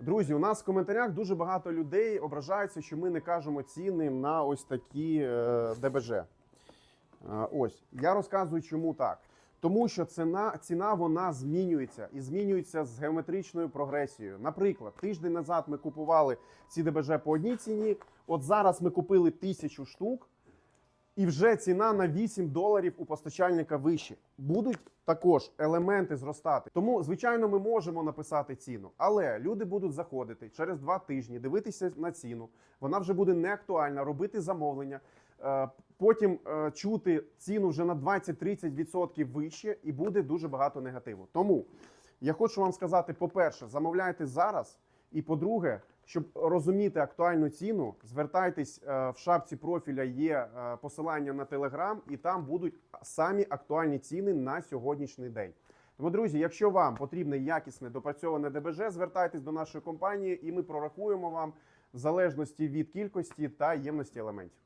Друзі, у нас в коментарях дуже багато людей ображаються, що ми не кажемо ціни на ось такі е, ДБЖ. Е, Ось я розказую, чому так. Тому що ціна, ціна вона змінюється і змінюється з геометричною прогресією. Наприклад, тиждень назад ми купували ці ДБЖ по одній ціні. От зараз ми купили тисячу штук, і вже ціна на 8 доларів у постачальника вище. Будуть також елементи зростати. Тому, звичайно, ми можемо написати ціну, але люди будуть заходити через два тижні, дивитися на ціну. Вона вже буде не актуальна, робити замовлення. е, Потім е, чути ціну вже на 20-30% вище, і буде дуже багато негативу. Тому я хочу вам сказати: по-перше, замовляйте зараз. І по-друге, щоб розуміти актуальну ціну, звертайтесь е, в шапці профіля. Є е, посилання на Телеграм, і там будуть самі актуальні ціни на сьогоднішній день. Тому, друзі, якщо вам потрібне якісне допрацьоване ДБЖ, звертайтесь до нашої компанії, і ми прорахуємо вам в залежності від кількості та ємності елементів.